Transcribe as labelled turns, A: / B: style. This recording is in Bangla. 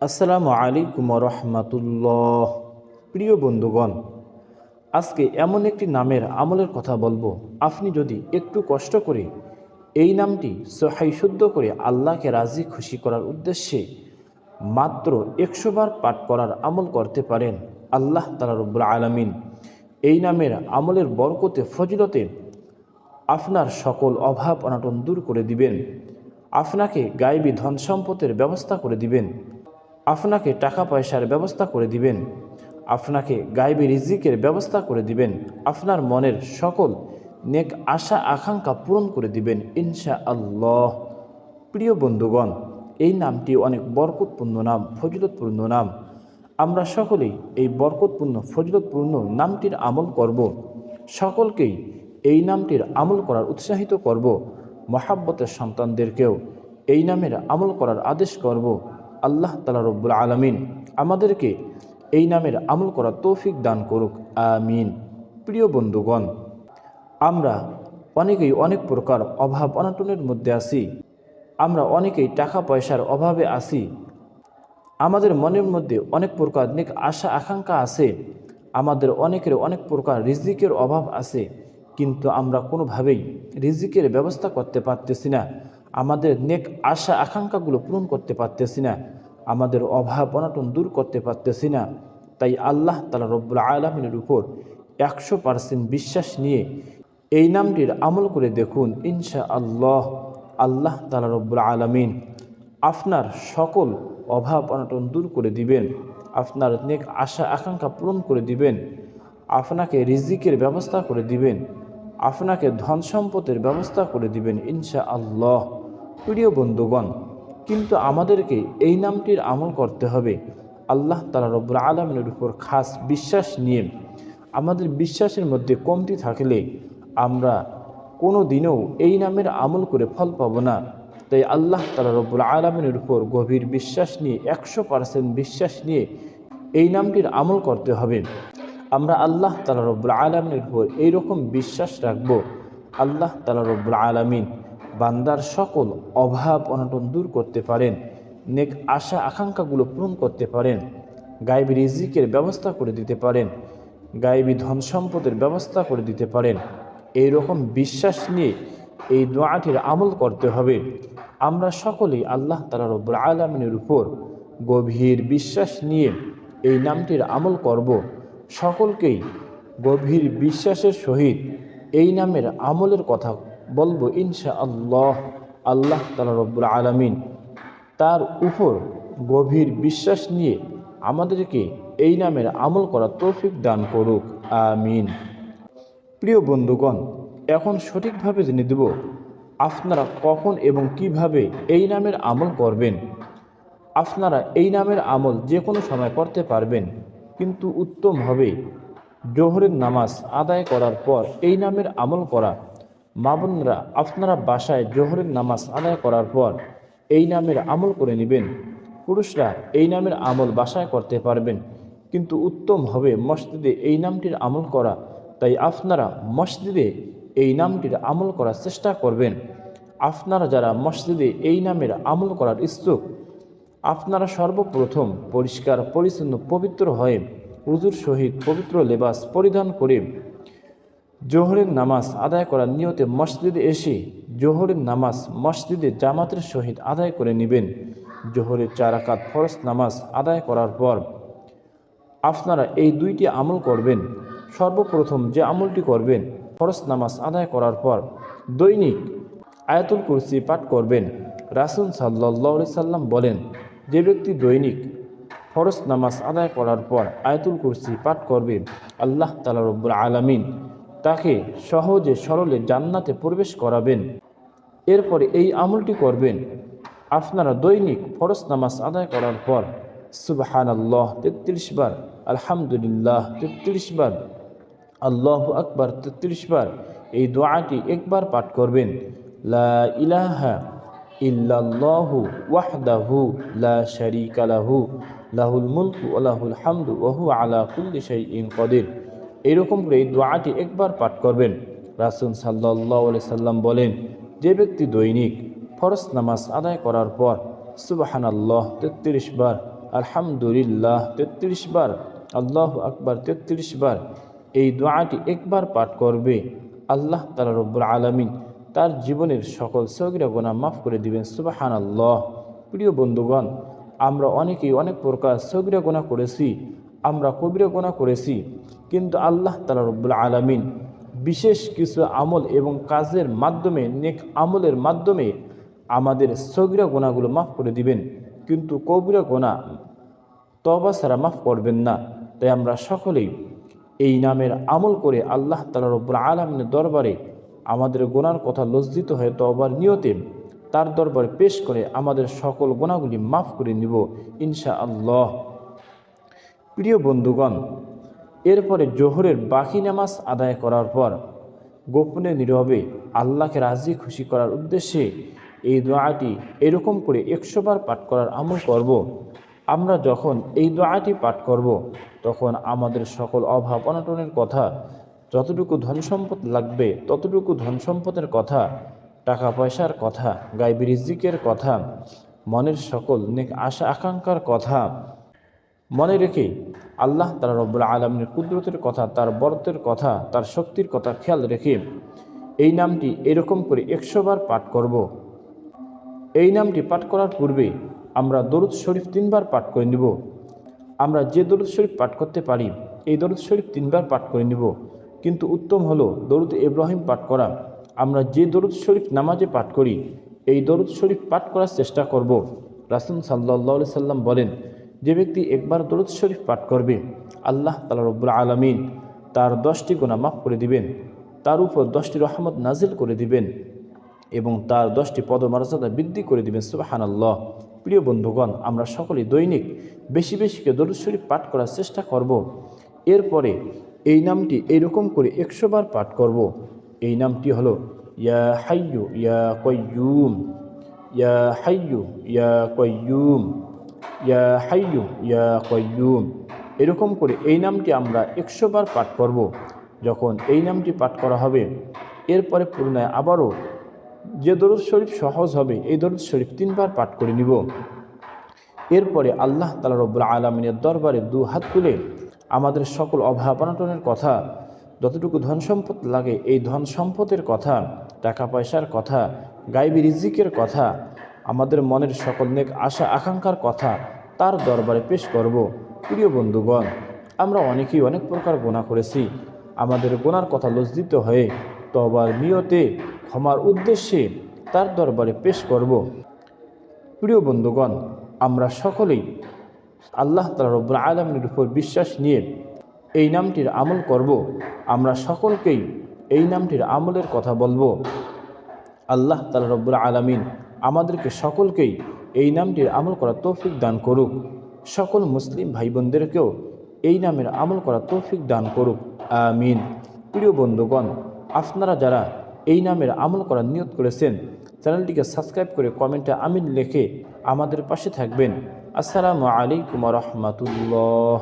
A: আসসালামু আলাইকুম রহমাতুল্লাহ প্রিয় বন্ধুগণ, আজকে এমন একটি নামের আমলের কথা বলব। আপনি যদি একটু কষ্ট করে এই নামটি সহাই শুদ্ধ করে আল্লাহকে রাজি খুশি করার উদ্দেশ্যে মাত্র একশো বার পাঠ করার আমল করতে পারেন, আল্লাহ তালা রব্বুল আলমিন। এই নামের আমলের বরকতে, ফজিলতে আপনার সকল অভাব অনাটন দূর করে দিবেন। আপনাকে গায়েবী ধন সম্পদের ব্যবস্থা করে দিবেন। আপনাকে টাকা পয়সার ব্যবস্থা করে দিবেন। আপনাকে গায়েবী রিজিকের ব্যবস্থা করে দিবেন। আপনার মনের সকল নেক আশা, আকাঙ্ক্ষা পূরণ করে দিবেন ইনশা আল্লাহ প্রিয় বন্ধুগণ, এই নামটি অনেক বরকতপূর্ণ নাম, ফজিলতপূর্ণ নাম। আমরা সকলেই এই বরকতপূর্ণ, ফজিলতপূর্ণ নামটির আমল করব। সকলকেই এই নামটির আমল করার উৎসাহিত করব। মহাব্বতের সন্তানদেরকেও এই নামের আমল করার আদেশ করব। আল্লাহ তালা রব্বুল আলমিন আমাদেরকে এই নামের আমল করা তৌফিক দান করুক, আমিন। প্রিয় বন্ধুগণ, আমরা অনেকেই অনেক প্রকার অভাব অনাটনের মধ্যে আছি, আমরা অনেকেই টাকা পয়সার অভাবে আছি। আমাদের মনের মধ্যে অনেক প্রকার নেক আশা, আকাঙ্ক্ষা আছে, আমাদের অনেকের অনেক প্রকার রিজিকের অভাব আছে, কিন্তু আমরা কোনোভাবেই রিজিকের ব্যবস্থা করতে পারতেছি না। আমাদের নেক আশা, আকাঙ্ক্ষাগুলো পূরণ করতে পারতেছি না। আমাদের অভাব, অনাটন দূর করতে পারতেছি না। তাই আল্লাহ তালা রব্বুল আলমিনের উপর একশো পার্সেন্ট বিশ্বাস নিয়ে এই নামটির আমল করে দেখুন ইনশা আল্লাহ আল্লাহ তালা রব্বুল আলমিন আপনার সকল অভাব, অনাটন দূর করে দিবেন। আপনার নেক আশা, আকাঙ্ক্ষা পূরণ করে দিবেন। আপনাকে রিজিকের ব্যবস্থা করে দিবেন। আপনাকে ধন সম্পদের ব্যবস্থা করে দিবেন ইনশা আল্লাহ প্রিয় বন্ধুগণ, কিন্তু আমাদেরকে এই নামটির আমল করতে হবে। আল্লাহ তালা রব্বুল আলমিনের উপর খাস বিশ্বাস নিয়ে। আমাদের বিশ্বাসের মধ্যে কমতি থাকলে আমরা কোনো দিনেও এই নামের আমল করে ফল পাবো না। তাই আল্লাহ তালা রব্বুল আলমিনের উপর গভীর বিশ্বাস নিয়ে, একশো পার্সেন্ট বিশ্বাস নিয়ে এই নামটির আমল করতে হবে। আমরা আল্লাহ তালা রব্বুল আলমিনের উপর এইরকম বিশ্বাস রাখব। আল্লাহ তালা রব্বুল আলমিন বান্দার সকল অভাব অনটন দূর করতে পারেন, নেক আশা আকাঙ্ক্ষাগুলো পূরণ করতে পারেন, গায়েবী রিজিকের ব্যবস্থা করে দিতে পারেন, গায়েবী ধন সম্পদের ব্যবস্থা করে দিতে পারেন। এই রকম বিশ্বাস নিয়ে এই দোয়াটির আমল করতে হবে। আমরা সকলেই আল্লাহ তালা রব্বুল আলমিনের উপর গভীর বিশ্বাস নিয়ে এই নামটির আমল করব। সকলকেই গভীর বিশ্বাসের সহিত এই নামের আমলের কথা বলব ইনশা আল্লাহ আল্লাহ তালা রব্বুল আলমিন তার উপর গভীর বিশ্বাস নিয়ে আমাদেরকে এই নামের আমল করা তৌফিক দান করুক, আমিন। প্রিয় বন্ধুগণ, এখন সঠিকভাবে জেনে দেব আপনারা কখন এবং কীভাবে এই নামের আমল করবেন। আপনারা এই নামের আমল যে কোনো সময় করতে পারবেন, কিন্তু উত্তম হবে। জোহরের নামাজ আদায় করার পর এই নামের আমল করা মা বোনরা আপনারা বাসায় জোহরের নামাজ আদায় করার পর এই নামের আমল করে নেবেন। পুরুষরা এই নামের আমল বাসায় করতে পারবেন। কিন্তু উত্তম হবে মসজিদে এই নামটির আমল করা। তাই আপনারা মসজিদে এই নামটির আমল করার চেষ্টা করবেন। আপনারা যারা মসজিদে এই নামের আমল করার ইচ্ছুক, আপনারা সর্বপ্রথম পরিষ্কার, পরিচ্ছন্ন, পবিত্র হয়ে উজুর সহিত পবিত্র লেবাস পরিধান করে জোহরের নামাজ আদায় করার নিয়তে মসজিদে এসে জোহরের নামাজ মসজিদে জামাতের সহিত আদায় করে নেবেন। জোহরের চারাকাত ফরস নামাজ আদায় করার পর আপনারা এই দুইটি আমল করবেন। সর্বপ্রথম যে আমলটি করবেন ফরস নামাজ আদায় করার পর দৈনিক আয়াতুল কুরসি পাঠ করবেন। রাসুল সাল্লাহ সাল্লাম বলেন, যে ব্যক্তি দৈনিক ফরজ নামাজ আদায় করার পর আয়াতুল কুরসি পাঠ করবে, আল্লাহ তালা রব্বুল আলমিন তাকে সহজে সরলে জান্নাতে প্রবেশ করাবেন। এরপরে এই আমলটি করবেন। আপনারা দৈনিক ফরজ নামাজ আদায় করার পর সুবাহান আল্লাহ তেত্রিশ বার, আলহামদুলিল্লাহ তেত্রিশ বার, আল্লাহ আকবার তেত্রিশ বার এই দোয়াটি একবার পাঠ করবেন। লা ইলাহা লা লাহু, লাহুল মুলকু ওয়া হামদু ওয়া আলা কুল্লি এরকম করে এই দোয়াটি একবার পাঠ করবেন। রাসুল সাল্লাহ সাল্লাম বলেন, যে ব্যক্তি দৈনিক ফরজ নামাজ আদায় করার পর সুবাহান আল্লাহ তেত্রিশ বার, আলহামদুলিল্লাহ তেত্রিশ বার, আল্লাহ আকবার তেত্রিশ বার, এই দোয়াটি একবার পাঠ করবে, আল্লাহ তালা রব্বুল আলমিন তার জীবনের সকল সগিরা গোনা মাফ করে দিবেন সুবাহান আল্লাহ প্রিয় বন্ধুগণ, আমরা অনেকেই অনেক প্রকার সগিরা গোনা করেছি, আমরা কবিরা গোনা করেছি কিন্তু আল্লাহ তালা রব্বুল আলমিন বিশেষ কিছু আমল এবং কাজের মাধ্যমে, নেক আমলের মাধ্যমে আমাদের সগিরা গোনাগুলো মাফ করে দিবেন। কিন্তু কবিরা গোনা তবা ছাড়া মাফ করবেন না। তাই আমরা সকলেই এই নামের আমল করে আল্লাহ তালা রব্বুল আলমিনের দরবারে আমাদের গোনার কথা লজ্জিত হয়ে তবার নিয়তে তার দরবারে পেশ করে আমাদের সকল গোনাগুলি মাফ করে নিব ইনশা আল্লাহ প্রিয় বন্ধুগণ এরপরে জোহরের বাকি নামাজ আদায় করার পর গোপনে নীরবে আল্লাহকে রাজি খুশি করার উদ্দেশ্যে এই দোয়াটি এরকম করে একশোবার পাঠ করার আমল করব। আমরা যখন এই দোয়াটি পাঠ করব। তখন আমাদের সকল অভাব অনাটনের কথা, যতটুকু ধন সম্পদ লাগবে ততটুকু ধন সম্পদের কথা, টাকা পয়সার কথা, গাইবি কথা, মনের সকল নেক আশা আকাঙ্ক্ষার কথা মনে রেখে আল্লাহ তালা রব্বুল আলমের কুদরতের কথা, তার বরতের কথা, তার শক্তির কথা খেয়াল রেখে এই নামটি এরকম করে একশোবার পাঠ করব। এই নামটি পাঠ করার পূর্বে আমরা দরুদ শরীফ তিনবার পাঠ করে নিব। আমরা যে দরুদ শরীফ পাঠ করতে পারি, এই দরুদ শরীফ তিনবার পাঠ করে নিব। কিন্তু উত্তম হলো দরুদ ইব্রাহিম পাঠ করা। আমরা যে দরুদ শরীফ নামাজে পাঠ করি, এই দরুদ শরীফ পাঠ করার চেষ্টা করব। রাসুল সাল্লাহ সাল্লাম বলেন যে ব্যক্তি একবার দরুদ শরীফ পাঠ করবে, আল্লাহ তালা রব্বুল আলমিন তার দশটি গোনা মাফ করে দিবেন, তার উপর দশটি রহমত নাজিল করে দিবেন এবং তার দশটি পদমর্যাদা বৃদ্ধি করে দিবেন সুবাহান আল্লাহ প্রিয় বন্ধুগণ, আমরা সকলেই দৈনিক বেশি বেশিকে দরুদ শরীফ পাঠ করার চেষ্টা করব। এরপরে এই নামটি এইরকম করে একশো বার পাঠ করব। এই নামটি হলো, ইয়া হাইয়ু ইয়া কয়ুম ইয়া হাইয়ু ইয়া কয়ুম ইয়া হাইয়ু ইয়া কয়ুম এরকম করে এই নামটি আমরা একশো বার পাঠ করব। যখন এই নামটি পাঠ করা হবে, এরপরে পুরনায় আবারও যে দরুদ শরীফ সহজ হবে, এই দরুদ শরীফ তিনবার পাঠ করে নিব। এরপরে আল্লাহ তালা রব্বুল আলমিনের দরবারে দু হাত তুলে আমাদের সকল অভাব অনটনের কথা, যতটুকু ধন সম্পদ লাগে, এই ধন সম্পদের কথা, টাকা পয়সার কথা গাইবি রিজিকের কথা আমাদের মনের সকল নেক আশা আকাঙ্ক্ষার কথা তার দরবারে পেশ করব। প্রিয় বন্ধুগণ, আমরা অনেকেই অনেক প্রকার গোনা করেছি। আমাদের গোনার কথা লজ্জিত হয়ে তবার নিয়তে ক্ষমার উদ্দেশ্যে তার দরবারে পেশ করব। প্রিয় বন্ধুগণ, আমরা সকলেই আল্লাহ তালা রব্বুল আলমের উপর বিশ্বাস নিয়ে এই নামটির আমল করব। আমরা সকলকেই এই নামটির আমলের কথা বলব। আল্লাহ তালা রব্বুল আলমিন আমাদেরকে সকলকেই এই নামটির আমল করা তৌফিক দান করুক। সকল মুসলিম ভাই বোনদেরকেও এই নামের আমল করা তৌফিক দান করুক। আমিন। প্রিয় বন্ধুগণ, আপনারা যারা এই নামের আমল করার নিয়ত করেছেন, চ্যানেলটিকে সাবস্ক্রাইব করে কমেন্টে আমিন লিখে আমাদের পাশে থাকবেন। আসসালামু আলাইকুম রহমতুল্লাহ।